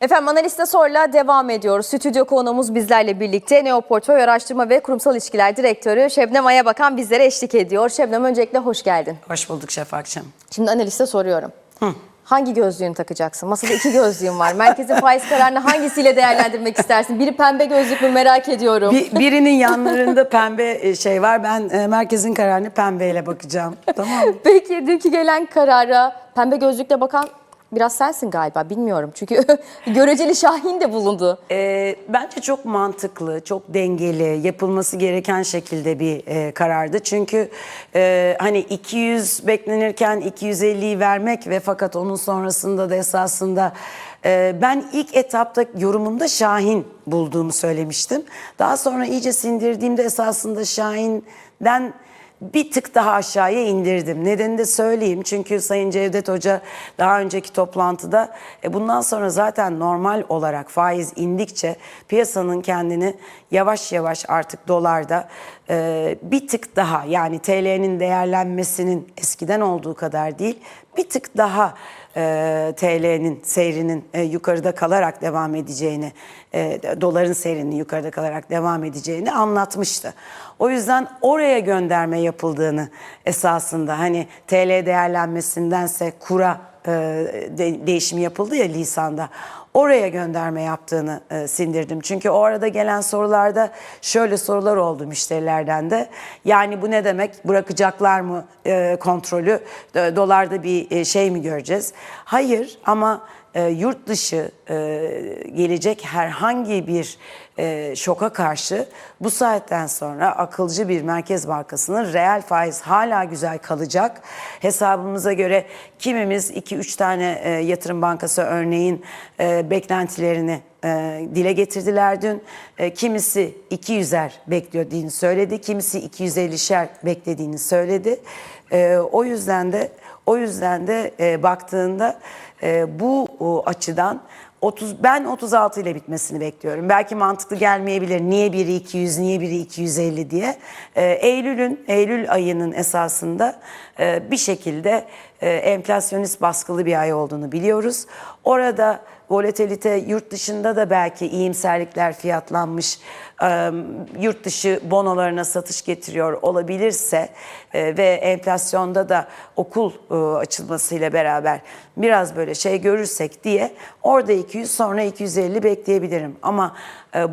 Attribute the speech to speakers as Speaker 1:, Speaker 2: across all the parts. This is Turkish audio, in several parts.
Speaker 1: Efendim analiste sorla devam ediyoruz. Stüdyo konuğumuz bizlerle birlikte Neoportföy Araştırma ve Kurumsal İlişkiler Direktörü Şebnem Ayabakan bizlere eşlik ediyor. Şebnem öncelikle hoş geldin.
Speaker 2: Hoş bulduk Şafak'cığım.
Speaker 1: Şimdi analiste soruyorum. Hangi gözlüğünü takacaksın? Masada iki gözlüğüm var. Merkezin faiz kararını hangisiyle değerlendirmek istersin? Biri pembe gözlük mü merak ediyorum.
Speaker 2: Bir, birinin yanlarında pembe e, şey var. Ben e, merkezin kararını pembeyle bakacağım. Tamam mı?
Speaker 1: Peki dünkü gelen karara pembe gözlükle bakan biraz sensin galiba bilmiyorum. Çünkü göreceli Şahin de bulundu.
Speaker 2: E, bence çok mantıklı, çok dengeli, yapılması gereken şekilde bir e, karardı. Çünkü e, hani 200 beklenirken 250'yi vermek ve fakat onun sonrasında da esasında e, ben ilk etapta yorumumda Şahin bulduğumu söylemiştim. Daha sonra iyice sindirdiğimde esasında Şahin'den bir tık daha aşağıya indirdim. Nedenini de söyleyeyim. Çünkü Sayın Cevdet Hoca daha önceki toplantıda e, bundan sonra zaten normal olarak faiz indikçe piyasanın kendini yavaş yavaş artık dolarda e, bir tık daha yani TL'nin değerlenmesinin eskiden olduğu kadar değil bir tık daha e, TL'nin seyrinin e, yukarıda kalarak devam edeceğini, e, doların seyrinin yukarıda kalarak devam edeceğini anlatmıştı. O yüzden oraya gönderme yapıldığını esasında hani TL değerlenmesindense kura e, de- değişimi yapıldı ya Lisan'da. Oraya gönderme yaptığını e, sindirdim. Çünkü o arada gelen sorularda şöyle sorular oldu müşterilerden de. Yani bu ne demek? Bırakacaklar mı e, kontrolü? E, dolarda bir e, şey mi göreceğiz? Hayır ama e, yurt dışı e, gelecek herhangi bir e, şoka karşı bu saatten sonra akılcı bir merkez bankasının reel faiz hala güzel kalacak. Hesabımıza göre kimimiz 2-3 tane e, yatırım bankası örneğin e, beklentilerini e, dile getirdiler dün. E, kimisi 200'er beklediğini söyledi, kimisi 250'şer beklediğini söyledi. E, o yüzden de o yüzden de e, baktığında e, bu o, açıdan 30 ben 36 ile bitmesini bekliyorum. Belki mantıklı gelmeyebilir. Niye biri 200, niye biri 250 diye. E, Eylül'ün Eylül ayının esasında e, bir şekilde e, enflasyonist baskılı bir ay olduğunu biliyoruz. Orada volatilite yurt dışında da belki iyimserlikler fiyatlanmış yurt dışı bonolarına satış getiriyor olabilirse ve enflasyonda da okul e, açılmasıyla beraber biraz böyle şey görürsek diye orada 200 sonra 250 bekleyebilirim. Ama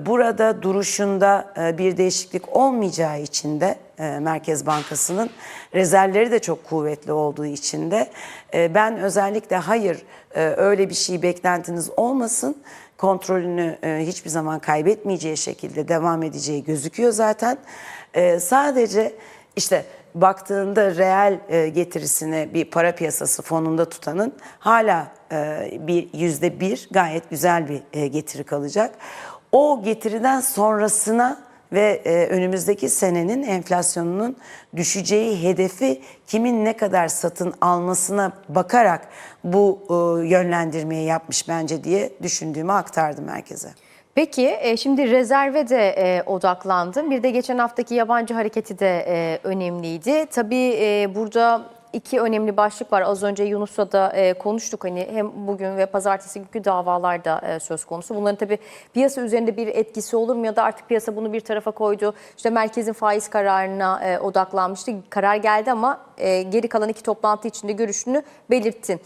Speaker 2: burada duruşunda bir değişiklik olmayacağı için de e, Merkez Bankası'nın rezervleri de çok kuvvetli olduğu için de e, ben özellikle hayır e, öyle bir şey beklentiniz olmasın kontrolünü hiçbir zaman kaybetmeyeceği şekilde devam edeceği gözüküyor zaten. Sadece işte baktığında reel getirisini bir para piyasası fonunda tutanın hala bir yüzde bir gayet güzel bir getiri kalacak. O getiriden sonrasına ve e, önümüzdeki senenin enflasyonunun düşeceği hedefi kimin ne kadar satın almasına bakarak bu e, yönlendirmeyi yapmış bence diye düşündüğümü aktardım herkese.
Speaker 1: Peki e, şimdi rezerve de e, odaklandım. Bir de geçen haftaki yabancı hareketi de e, önemliydi. Tabii burada iki önemli başlık var. Az önce Yunus'la da e, konuştuk. Hani hem bugün ve pazartesi günkü davalar da e, söz konusu. Bunların tabii piyasa üzerinde bir etkisi olur mu ya da artık piyasa bunu bir tarafa koydu. İşte merkezin faiz kararına e, odaklanmıştı. Karar geldi ama e, geri kalan iki toplantı içinde görüşünü belirttin.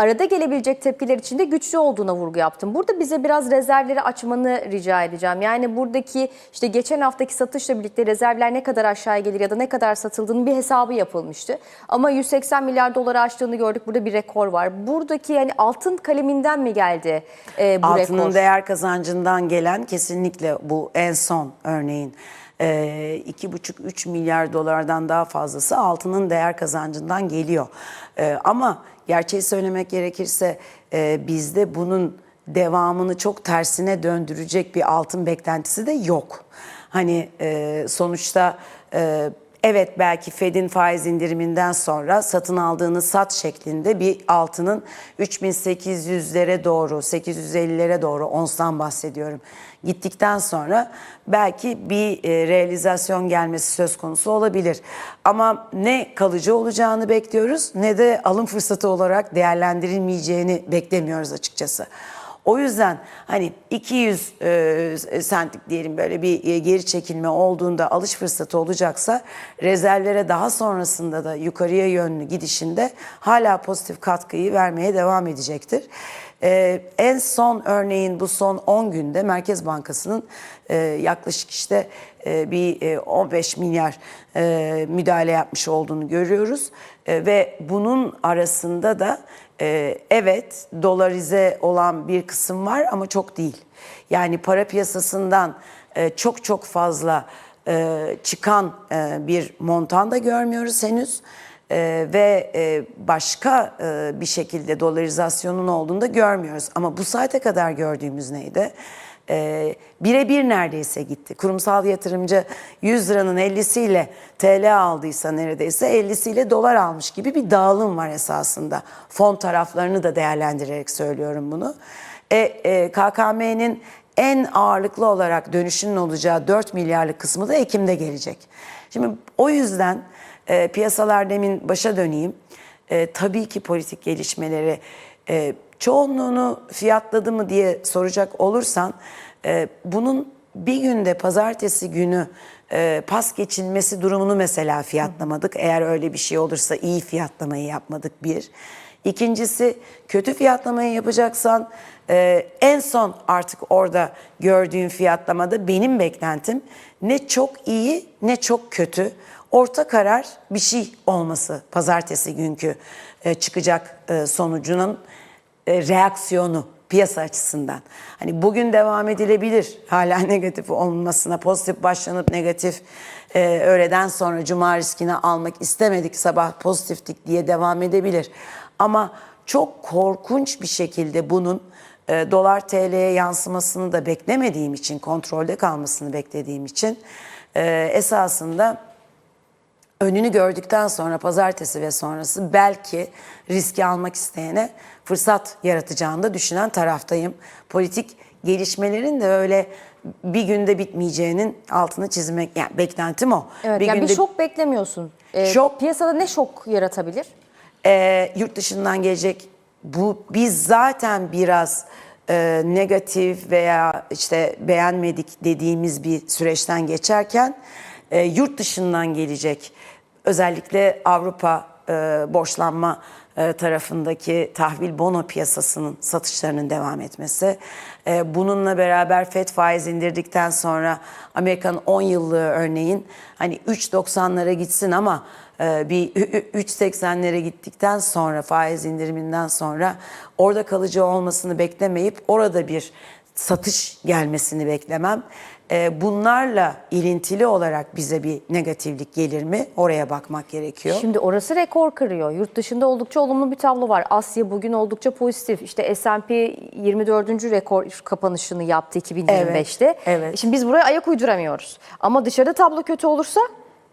Speaker 1: Arada gelebilecek tepkiler için de güçlü olduğuna vurgu yaptım. Burada bize biraz rezervleri açmanı rica edeceğim. Yani buradaki işte geçen haftaki satışla birlikte rezervler ne kadar aşağıya gelir ya da ne kadar satıldığının bir hesabı yapılmıştı. Ama 180 milyar doları aştığını gördük. Burada bir rekor var. Buradaki yani altın kaleminden mi geldi e, bu
Speaker 2: Altının
Speaker 1: rekor?
Speaker 2: değer kazancından gelen kesinlikle bu en son örneğin e, iki buçuk üç milyar dolardan daha fazlası altının değer kazancından geliyor. E, ama gerçeği söylemek gerekirse e, bizde bunun devamını çok tersine döndürecek bir altın beklentisi de yok. Hani e, sonuçta e, evet belki Fed'in faiz indiriminden sonra satın aldığını sat şeklinde bir altının 3800'lere doğru 850'lere doğru onstan bahsediyorum. Gittikten sonra belki bir e, realizasyon gelmesi söz konusu olabilir. Ama ne kalıcı olacağını bekliyoruz ne de alım fırsatı olarak değerlendirilmeyeceğini beklemiyoruz açıkçası. O yüzden hani 200 e, sentlik diyelim böyle bir e, geri çekilme olduğunda alış fırsatı olacaksa rezervlere daha sonrasında da yukarıya yönlü gidişinde hala pozitif katkıyı vermeye devam edecektir. Ee, en son örneğin bu son 10 günde Merkez Bankası'nın e, yaklaşık işte e, bir e, 15 milyar e, müdahale yapmış olduğunu görüyoruz. E, ve bunun arasında da e, evet dolarize olan bir kısım var ama çok değil. Yani para piyasasından e, çok çok fazla e, çıkan e, bir montan da görmüyoruz henüz. Ee, ve e, başka e, bir şekilde dolarizasyonun olduğunu da görmüyoruz. Ama bu saate kadar gördüğümüz neydi? Ee, Birebir neredeyse gitti. Kurumsal yatırımcı 100 liranın 50'siyle TL aldıysa neredeyse 50'siyle dolar almış gibi bir dağılım var esasında. Fon taraflarını da değerlendirerek söylüyorum bunu. E, e, KKM'nin en ağırlıklı olarak dönüşünün olacağı 4 milyarlık kısmı da Ekim'de gelecek. Şimdi o yüzden e, piyasalar demin başa döneyim. E, tabii ki politik gelişmeleri e, çoğunluğunu fiyatladı mı diye soracak olursan e, bunun bir günde pazartesi günü e, pas geçilmesi durumunu mesela fiyatlamadık. Eğer öyle bir şey olursa iyi fiyatlamayı yapmadık bir. İkincisi kötü fiyatlamayı yapacaksan e, en son artık orada gördüğün fiyatlamada benim beklentim ne çok iyi ne çok kötü orta karar bir şey olması pazartesi günkü e, çıkacak e, sonucunun e, reaksiyonu piyasa açısından. Hani bugün devam edilebilir hala negatif olmasına pozitif başlanıp negatif e, öğleden sonra cuma riskini almak istemedik sabah pozitiftik diye devam edebilir. Ama çok korkunç bir şekilde bunun e, dolar TL'ye yansımasını da beklemediğim için kontrolde kalmasını beklediğim için e, esasında önünü gördükten sonra pazartesi ve sonrası belki riski almak isteyene fırsat yaratacağını da düşünen taraftayım. Politik gelişmelerin de öyle bir günde bitmeyeceğinin altını çizmek yani beklentim o.
Speaker 1: Evet, yani bir şok beklemiyorsun. Ee,
Speaker 2: Şok-
Speaker 1: Piyasada ne şok yaratabilir?
Speaker 2: e, yurt dışından gelecek bu biz zaten biraz e, negatif veya işte beğenmedik dediğimiz bir süreçten geçerken e, yurt dışından gelecek özellikle Avrupa e, borçlanma e, tarafındaki tahvil bono piyasasının satışlarının devam etmesi. E, bununla beraber FED faiz indirdikten sonra Amerikan 10 yıllığı örneğin hani 3.90'lara gitsin ama e, bir 3.80'lere gittikten sonra faiz indiriminden sonra orada kalıcı olmasını beklemeyip orada bir satış gelmesini beklemem. E, Bunlarla ilintili olarak bize bir negatiflik gelir mi? Oraya bakmak gerekiyor.
Speaker 1: Şimdi orası rekor kırıyor. Yurt dışında oldukça olumlu bir tablo var. Asya bugün oldukça pozitif. İşte S&P 24. rekor kapanışını yaptı 2025'te.
Speaker 2: Evet, evet.
Speaker 1: Şimdi biz buraya ayak uyduramıyoruz. Ama dışarıda tablo kötü olursa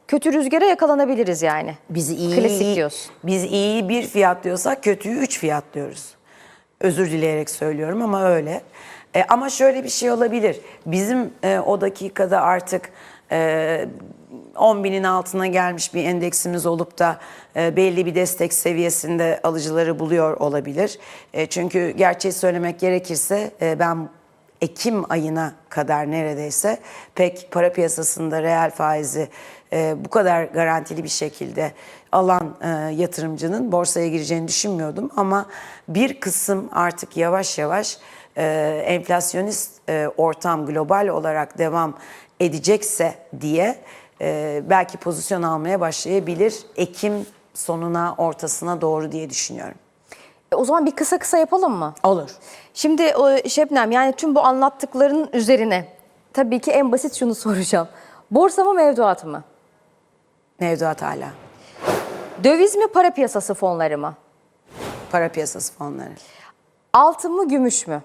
Speaker 1: kötü rüzgara yakalanabiliriz yani.
Speaker 2: Bizi iyi,
Speaker 1: Klasik diyorsun.
Speaker 2: Biz iyi bir fiyatlıyorsak kötüyü üç fiyatlıyoruz. Özür dileyerek söylüyorum ama öyle. E, ama şöyle bir şey olabilir. Bizim e, o dakikada artık e, 10 binin altına gelmiş bir endeksimiz olup da e, belli bir destek seviyesinde alıcıları buluyor olabilir. E, çünkü gerçeği söylemek gerekirse e, ben Ekim ayına kadar neredeyse pek para piyasasında reel faizi e, bu kadar garantili bir şekilde alan e, yatırımcının borsaya gireceğini düşünmüyordum. Ama bir kısım artık yavaş yavaş e, enflasyonist e, ortam global olarak devam edecekse diye e, belki pozisyon almaya başlayabilir Ekim sonuna ortasına doğru diye düşünüyorum.
Speaker 1: O zaman bir kısa kısa yapalım mı?
Speaker 2: Olur.
Speaker 1: Şimdi Şebnem yani tüm bu anlattıkların üzerine tabii ki en basit şunu soracağım. Borsa mı mevduat mı?
Speaker 2: Mevduat hala.
Speaker 1: Döviz mi para piyasası fonları mı?
Speaker 2: Para piyasası fonları.
Speaker 1: Altın mı gümüş mü?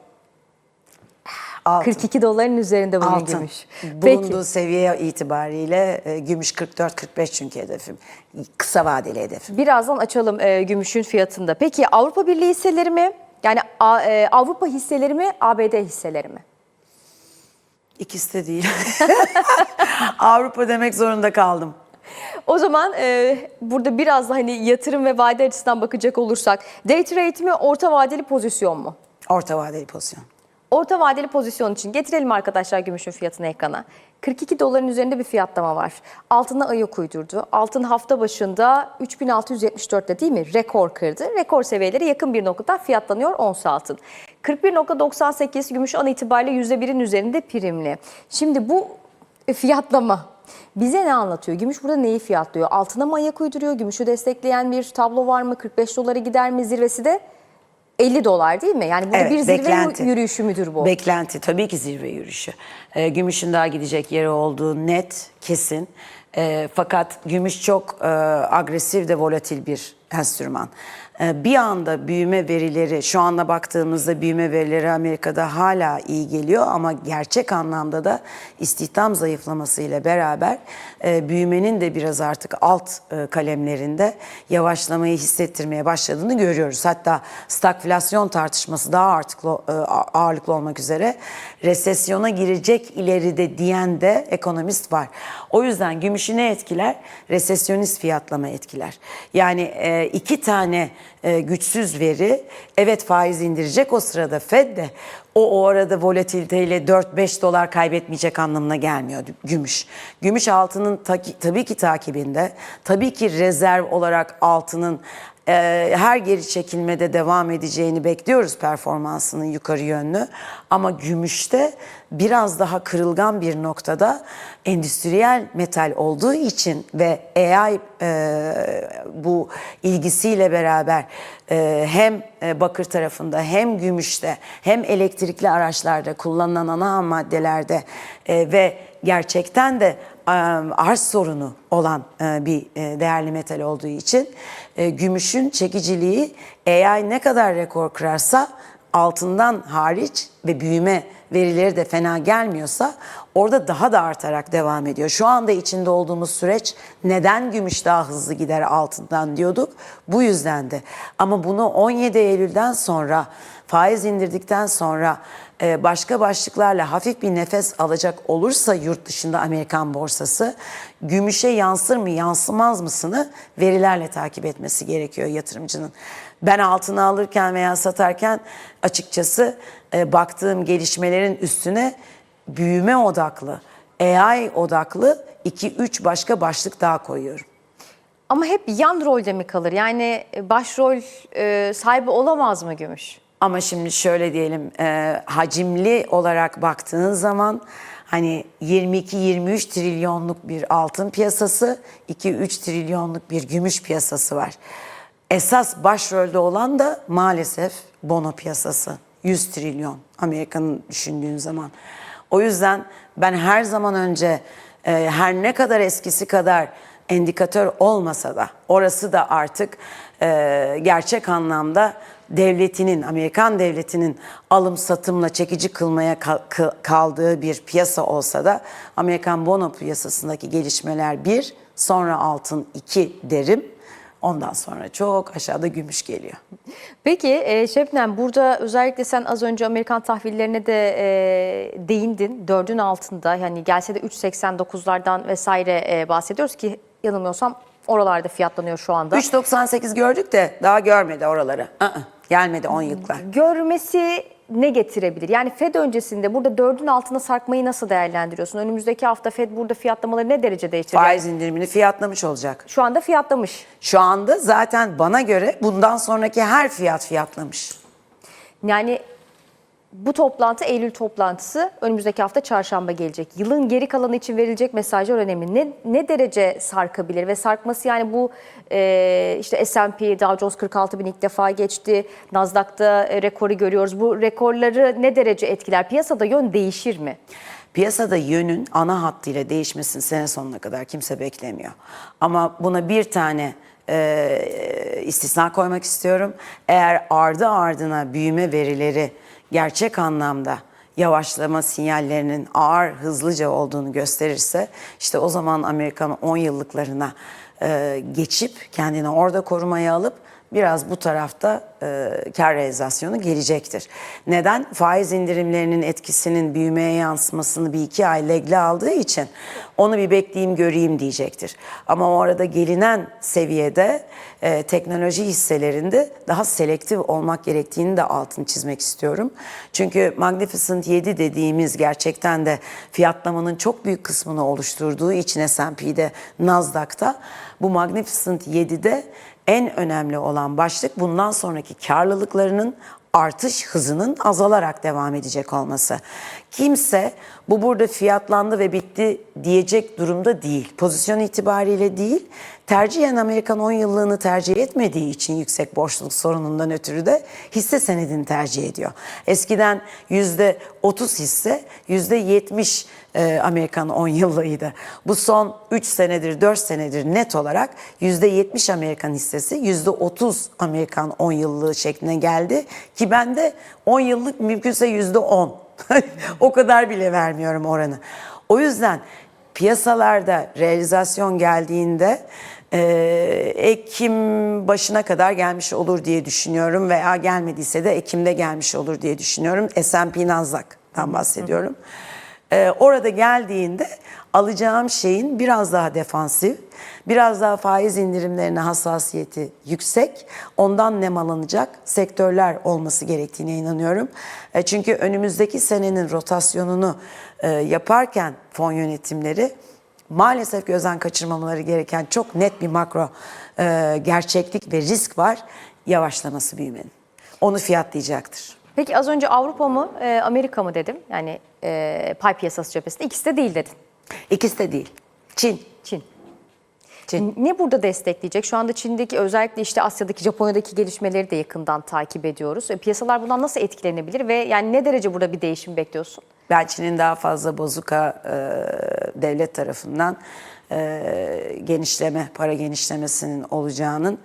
Speaker 2: Altın.
Speaker 1: 42 doların üzerinde bugün
Speaker 2: Altın.
Speaker 1: gümüş.
Speaker 2: Bulunduğu
Speaker 1: Peki.
Speaker 2: seviye itibariyle e, gümüş 44-45 çünkü hedefim. Kısa vadeli hedefim.
Speaker 1: Birazdan açalım e, gümüşün fiyatında. Peki Avrupa Birliği hisseleri mi? Yani A- e, Avrupa hisseleri mi, ABD hisseleri mi?
Speaker 2: İkisi de değil. Avrupa demek zorunda kaldım.
Speaker 1: O zaman e, burada biraz da hani yatırım ve vade açısından bakacak olursak day trade mi, orta vadeli pozisyon mu?
Speaker 2: Orta vadeli pozisyon.
Speaker 1: Orta vadeli pozisyon için getirelim arkadaşlar gümüşün fiyatını ekrana. 42 doların üzerinde bir fiyatlama var. Altına ayak uydurdu. Altın hafta başında 3674'te değil mi? Rekor kırdı. Rekor seviyeleri yakın bir noktada fiyatlanıyor ons altın. 41.98 gümüş an itibariyle %1'in üzerinde primli. Şimdi bu fiyatlama bize ne anlatıyor? Gümüş burada neyi fiyatlıyor? Altına mı ayak uyduruyor? Gümüşü destekleyen bir tablo var mı? 45 dolara gider mi? Zirvesi de 50 dolar değil mi? Yani burada
Speaker 2: Evet,
Speaker 1: bir zirve
Speaker 2: beklenti.
Speaker 1: yürüyüşü müdür bu?
Speaker 2: Beklenti tabii ki zirve yürüyüşü. Ee, gümüşün daha gidecek yeri olduğu net, kesin. Ee, fakat gümüş çok e, agresif de volatil bir enstrüman. Ee, bir anda büyüme verileri, şu anda baktığımızda büyüme verileri Amerika'da hala iyi geliyor ama gerçek anlamda da istihdam zayıflaması ile beraber e, büyümenin de biraz artık alt e, kalemlerinde yavaşlamayı hissettirmeye başladığını görüyoruz. Hatta stagflasyon tartışması daha artık ağırlıklı olmak üzere resesyona girecek ileride diyen de ekonomist var. O yüzden gümüşü ne etkiler? Resesyonist fiyatlama etkiler. Yani e, iki tane e, güçsüz veri evet faiz indirecek o sırada Fed de o o arada volatiliteyle 4-5 dolar kaybetmeyecek anlamına gelmiyor gümüş. Gümüş altının ta- tabii ki takibinde, tabii ki rezerv olarak altının her geri çekilmede devam edeceğini bekliyoruz performansının yukarı yönlü. Ama gümüşte biraz daha kırılgan bir noktada endüstriyel metal olduğu için ve AI e, bu ilgisiyle beraber e, hem e, bakır tarafında hem gümüşte hem elektrikli araçlarda kullanılan ana maddelerde e, ve gerçekten de arz sorunu olan e, bir e, değerli metal olduğu için e, gümüşün çekiciliği AI ne kadar rekor kırarsa altından hariç ve büyüme verileri de fena gelmiyorsa orada daha da artarak devam ediyor. Şu anda içinde olduğumuz süreç neden gümüş daha hızlı gider altından diyorduk. Bu yüzden de. Ama bunu 17 Eylül'den sonra faiz indirdikten sonra e, başka başlıklarla hafif bir nefes alacak olursa yurt dışında Amerikan borsası gümüşe yansır mı yansımaz mısını verilerle takip etmesi gerekiyor yatırımcının. Ben altını alırken veya satarken açıkçası e, baktığım gelişmelerin üstüne büyüme odaklı, AI odaklı 2-3 başka başlık daha koyuyorum.
Speaker 1: Ama hep yan rolde mi kalır? Yani başrol e, sahibi olamaz mı gümüş?
Speaker 2: Ama şimdi şöyle diyelim e, hacimli olarak baktığın zaman hani 22-23 trilyonluk bir altın piyasası, 2-3 trilyonluk bir gümüş piyasası var. Esas başrolde olan da maalesef bono piyasası. 100 trilyon Amerika'nın düşündüğün zaman. O yüzden ben her zaman önce e, her ne kadar eskisi kadar endikatör olmasa da orası da artık e, gerçek anlamda devletinin, Amerikan devletinin alım satımla çekici kılmaya kal- kı- kaldığı bir piyasa olsa da Amerikan bono piyasasındaki gelişmeler bir, sonra altın iki derim. Ondan sonra çok aşağıda gümüş geliyor.
Speaker 1: Peki e, Şebnem burada özellikle sen az önce Amerikan tahvillerine de e, değindin. Dördün altında yani gelse de 3.89'lardan vesaire e, bahsediyoruz ki yanılmıyorsam oralarda fiyatlanıyor şu anda.
Speaker 2: 3.98 gördük de daha görmedi oraları. Aa, gelmedi 10 yıllıklar.
Speaker 1: Görmesi ne getirebilir? Yani Fed öncesinde burada dördün altına sarkmayı nasıl değerlendiriyorsun? Önümüzdeki hafta Fed burada fiyatlamaları ne derece değiştirecek?
Speaker 2: Faiz indirimini fiyatlamış olacak.
Speaker 1: Şu anda fiyatlamış.
Speaker 2: Şu anda zaten bana göre bundan sonraki her fiyat fiyatlamış.
Speaker 1: Yani bu toplantı Eylül toplantısı önümüzdeki hafta çarşamba gelecek. Yılın geri kalanı için verilecek mesajlar önemli. Ne, ne derece sarkabilir ve sarkması yani bu e, işte S&P Dow Jones 46 bin ilk defa geçti. Nasdaq'ta e, rekoru görüyoruz. Bu rekorları ne derece etkiler? Piyasada yön değişir mi?
Speaker 2: Piyasada yönün ana hattıyla değişmesini sene sonuna kadar kimse beklemiyor. Ama buna bir tane e, istisna koymak istiyorum. Eğer ardı ardına büyüme verileri gerçek anlamda yavaşlama sinyallerinin ağır hızlıca olduğunu gösterirse işte o zaman Amerikan 10 yıllıklarına e, geçip kendini orada korumaya alıp biraz bu tarafta e, kar realizasyonu gelecektir. Neden? Faiz indirimlerinin etkisinin büyümeye yansımasını bir iki ay legle aldığı için onu bir bekleyeyim göreyim diyecektir. Ama o arada gelinen seviyede e, teknoloji hisselerinde daha selektif olmak gerektiğini de altını çizmek istiyorum. Çünkü Magnificent 7 dediğimiz gerçekten de fiyatlamanın çok büyük kısmını oluşturduğu için S&P'de, Nasdaq'ta bu Magnificent 7'de en önemli olan başlık bundan sonraki karlılıklarının artış hızının azalarak devam edecek olması. Kimse bu burada fiyatlandı ve bitti diyecek durumda değil. Pozisyon itibariyle değil, tercihen Amerikan 10 yıllığını tercih etmediği için yüksek borçluluk sorunundan ötürü de hisse senedini tercih ediyor. Eskiden %30 hisse, %70 e, Amerikan 10 yıllığıydı. Bu son 3 senedir, 4 senedir net olarak %70 Amerikan hissesi, %30 Amerikan 10 yıllığı şekline geldi. Ki ben de 10 yıllık mümkünse %10. o kadar bile vermiyorum oranı. O yüzden piyasalarda realizasyon geldiğinde e, Ekim başına kadar gelmiş olur diye düşünüyorum veya gelmediyse de Ekim'de gelmiş olur diye düşünüyorum. S&P Nasdaq'tan bahsediyorum. E, orada geldiğinde alacağım şeyin biraz daha defansif, biraz daha faiz indirimlerine hassasiyeti yüksek, ondan nemalanacak sektörler olması gerektiğine inanıyorum. E, çünkü önümüzdeki senenin rotasyonunu e, yaparken fon yönetimleri maalesef gözden kaçırmamaları gereken çok net bir makro e, gerçeklik ve risk var. Yavaşlaması büyümenin. Onu fiyatlayacaktır.
Speaker 1: Peki az önce Avrupa mı, e, Amerika mı dedim? Yani e, pay piyasası cephesinde. İkisi de değil dedin.
Speaker 2: İkisi de değil. Çin.
Speaker 1: Çin.
Speaker 2: Çin.
Speaker 1: Ne burada destekleyecek? Şu anda Çin'deki özellikle işte Asya'daki, Japonya'daki gelişmeleri de yakından takip ediyoruz. E, piyasalar bundan nasıl etkilenebilir ve yani ne derece burada bir değişim bekliyorsun?
Speaker 2: Ben Çin'in daha fazla bozuka e, devlet tarafından e, genişleme, para genişlemesinin olacağının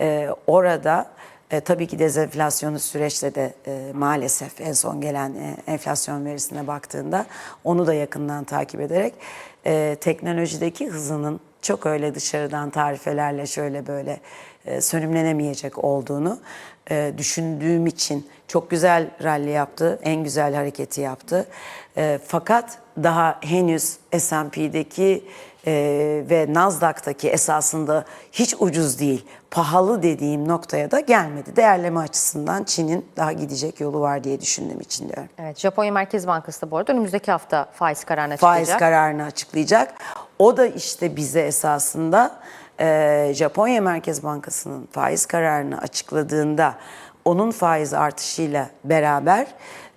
Speaker 2: e, orada e, tabii ki dezenflasyonu süreçte de e, maalesef en son gelen e, enflasyon verisine baktığında onu da yakından takip ederek e, teknolojideki hızının çok öyle dışarıdan tarifelerle şöyle böyle e, sönümlenemeyecek olduğunu e, düşündüğüm için çok güzel rally yaptı, en güzel hareketi yaptı. E, fakat daha henüz S&P'deki e, ve Nasdaq'taki esasında hiç ucuz değil, pahalı dediğim noktaya da gelmedi. Değerleme açısından Çin'in daha gidecek yolu var diye düşündüğüm için diyorum.
Speaker 1: Evet, Japonya Merkez Bankası da bu arada önümüzdeki hafta faiz kararını açıklayacak.
Speaker 2: faiz kararını açıklayacak. O da işte bize esasında e, Japonya Merkez Bankası'nın faiz kararını açıkladığında onun faiz artışıyla beraber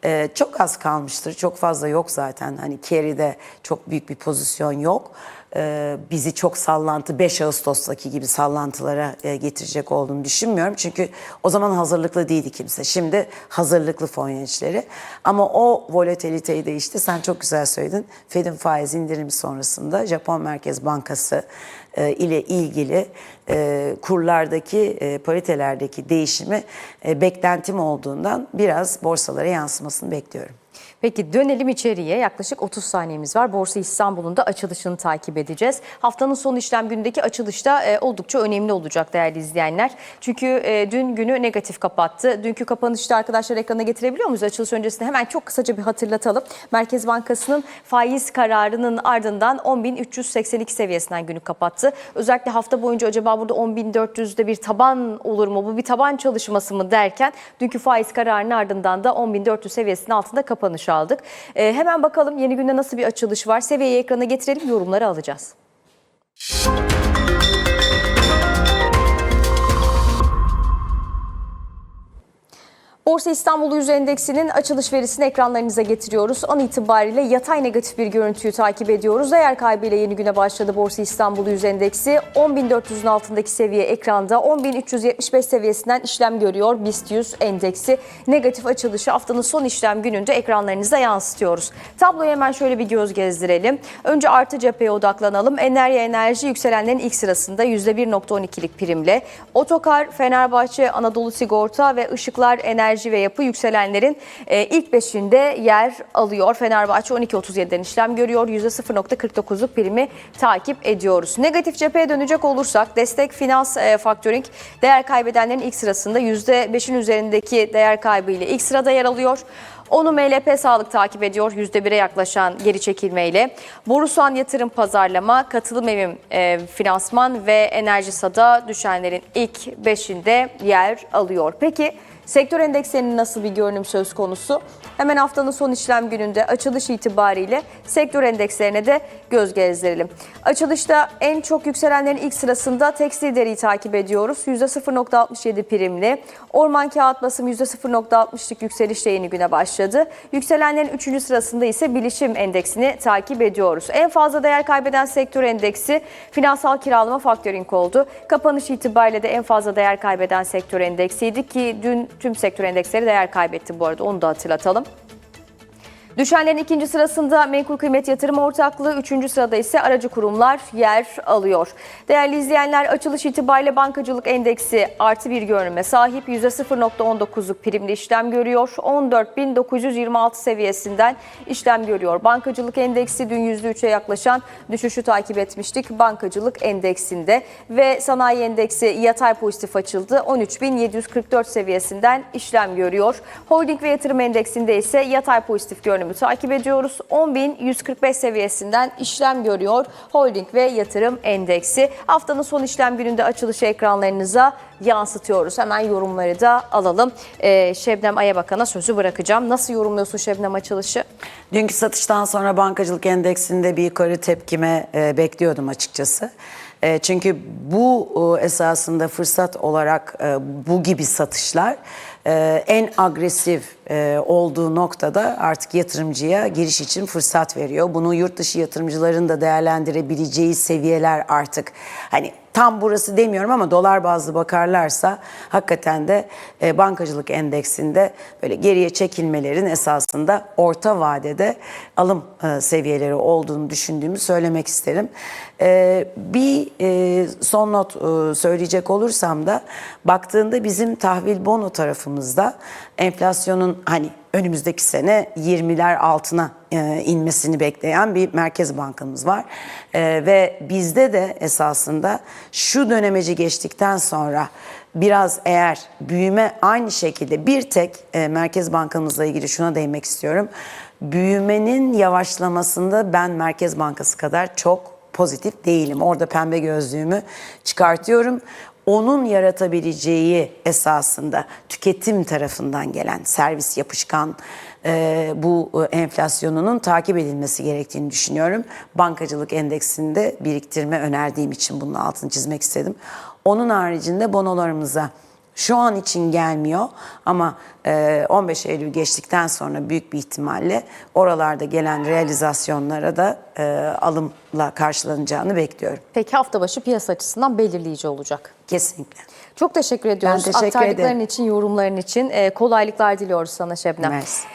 Speaker 2: e, çok az kalmıştır. Çok fazla yok zaten. Hani carry'de çok büyük bir pozisyon yok. E, bizi çok sallantı 5 Ağustos'taki gibi sallantılara e, getirecek olduğunu düşünmüyorum. Çünkü o zaman hazırlıklı değildi kimse. Şimdi hazırlıklı fon yöneticileri. Ama o volatiliteyi de işte sen çok güzel söyledin. Fed'in faiz indirimi sonrasında Japon Merkez Bankası e, ile ilgili kurlardaki paritelerdeki değişimi beklentim olduğundan biraz borsalara yansımasını bekliyorum.
Speaker 1: Peki dönelim içeriye. Yaklaşık 30 saniyemiz var. Borsa İstanbul'un da açılışını takip edeceğiz. Haftanın son işlem günündeki açılışta e, oldukça önemli olacak değerli izleyenler. Çünkü e, dün günü negatif kapattı. Dünkü kapanışta arkadaşlar ekrana getirebiliyor muyuz? Açılış öncesinde hemen çok kısaca bir hatırlatalım. Merkez Bankası'nın faiz kararının ardından 10.382 seviyesinden günü kapattı. Özellikle hafta boyunca acaba burada 10.400'de bir taban olur mu? Bu bir taban çalışması mı derken dünkü faiz kararının ardından da 10.400 seviyesinin altında kapanış aldık. Ee, hemen bakalım yeni günde nasıl bir açılış var. Seviyeyi ekrana getirelim yorumları alacağız. Borsa İstanbul Yüz Endeksinin açılış verisini ekranlarınıza getiriyoruz. An itibariyle yatay negatif bir görüntüyü takip ediyoruz. Değer kaybıyla yeni güne başladı Borsa İstanbul Yüz Endeksi. 10.400'ün altındaki seviye ekranda 10.375 seviyesinden işlem görüyor BIST 100 endeksi. Negatif açılışı haftanın son işlem gününde ekranlarınıza yansıtıyoruz. Tabloya hemen şöyle bir göz gezdirelim. Önce artı cepheye odaklanalım. Enerji enerji yükselenlerin ilk sırasında %1.12'lik primle. Otokar, Fenerbahçe, Anadolu Sigorta ve Işıklar Enerji enerji ve yapı yükselenlerin e, ilk beşinde yer alıyor. Fenerbahçe 12.37'den işlem görüyor. %0.49'luk primi takip ediyoruz. Negatif cepheye dönecek olursak destek finans e, faktörink değer kaybedenlerin ilk sırasında %5'in üzerindeki değer kaybı ile ilk sırada yer alıyor. Onu MLP Sağlık takip ediyor %1'e yaklaşan geri çekilmeyle. Borusan Yatırım Pazarlama, Katılım Evim e, Finansman ve Enerji Sada düşenlerin ilk 5'inde yer alıyor. Peki sektör endekslerinin nasıl bir görünüm söz konusu? Hemen haftanın son işlem gününde açılış itibariyle sektör endekslerine de göz gezdirelim. Açılışta en çok yükselenlerin ilk sırasında tekstil deriyi takip ediyoruz. %0.67 primli. Orman kağıt basım %0.60'lık yükselişle yeni güne başladı. Yükselenlerin 3. sırasında ise bilişim endeksini takip ediyoruz. En fazla değer kaybeden sektör endeksi finansal kiralama faktörink oldu. Kapanış itibariyle de en fazla değer kaybeden sektör endeksiydi ki dün tüm sektör endeksleri değer kaybetti bu arada onu da hatırlatalım. Düşenlerin ikinci sırasında menkul kıymet yatırım ortaklığı, üçüncü sırada ise aracı kurumlar yer alıyor. Değerli izleyenler açılış itibariyle bankacılık endeksi artı bir görünüme sahip %0.19'luk primli işlem görüyor. 14.926 seviyesinden işlem görüyor. Bankacılık endeksi dün %3'e yaklaşan düşüşü takip etmiştik bankacılık endeksinde ve sanayi endeksi yatay pozitif açıldı. 13.744 seviyesinden işlem görüyor. Holding ve yatırım endeksinde ise yatay pozitif görünümü takip ediyoruz. 10.145 seviyesinden işlem görüyor holding ve yatırım endeksi. Haftanın son işlem gününde açılışı ekranlarınıza yansıtıyoruz. Hemen yorumları da alalım. Ee, Şebnem Ayabakan'a sözü bırakacağım. Nasıl yorumluyorsun Şebnem açılışı?
Speaker 2: Dünkü satıştan sonra bankacılık endeksinde bir yukarı tepkime e, bekliyordum açıkçası. E, çünkü bu e, esasında fırsat olarak e, bu gibi satışlar e, en agresif e, olduğu noktada artık yatırımcıya giriş için fırsat veriyor. Bunu yurt dışı yatırımcıların da değerlendirebileceği seviyeler artık hani tam burası demiyorum ama dolar bazlı bakarlarsa hakikaten de e, bankacılık endeksinde böyle geriye çekilmelerin esasında orta vadede alım e, seviyeleri olduğunu düşündüğümü söylemek isterim. E, bir e, son not e, söyleyecek olursam da baktığında bizim tahvil bono tarafımızda enflasyonun hani önümüzdeki sene 20'ler altına e, inmesini bekleyen bir merkez bankamız var. E, ve bizde de esasında şu dönemeci geçtikten sonra biraz eğer büyüme aynı şekilde bir tek e, merkez bankamızla ilgili şuna değinmek istiyorum. Büyümenin yavaşlamasında ben Merkez Bankası kadar çok pozitif değilim. Orada pembe gözlüğümü çıkartıyorum onun yaratabileceği esasında tüketim tarafından gelen servis yapışkan e, bu e, enflasyonunun takip edilmesi gerektiğini düşünüyorum. Bankacılık endeksinde biriktirme önerdiğim için bunun altını çizmek istedim. Onun haricinde bonolarımıza şu an için gelmiyor ama e, 15 Eylül geçtikten sonra büyük bir ihtimalle oralarda gelen realizasyonlara da e, alımla karşılanacağını bekliyorum.
Speaker 1: Peki hafta başı piyasa açısından belirleyici olacak.
Speaker 2: Kesinlikle.
Speaker 1: Çok teşekkür ediyoruz.
Speaker 2: teşekkür
Speaker 1: Aktardıkların
Speaker 2: ederim.
Speaker 1: için, yorumların için. Ee, kolaylıklar diliyoruz sana Şebnem.
Speaker 2: Mersi.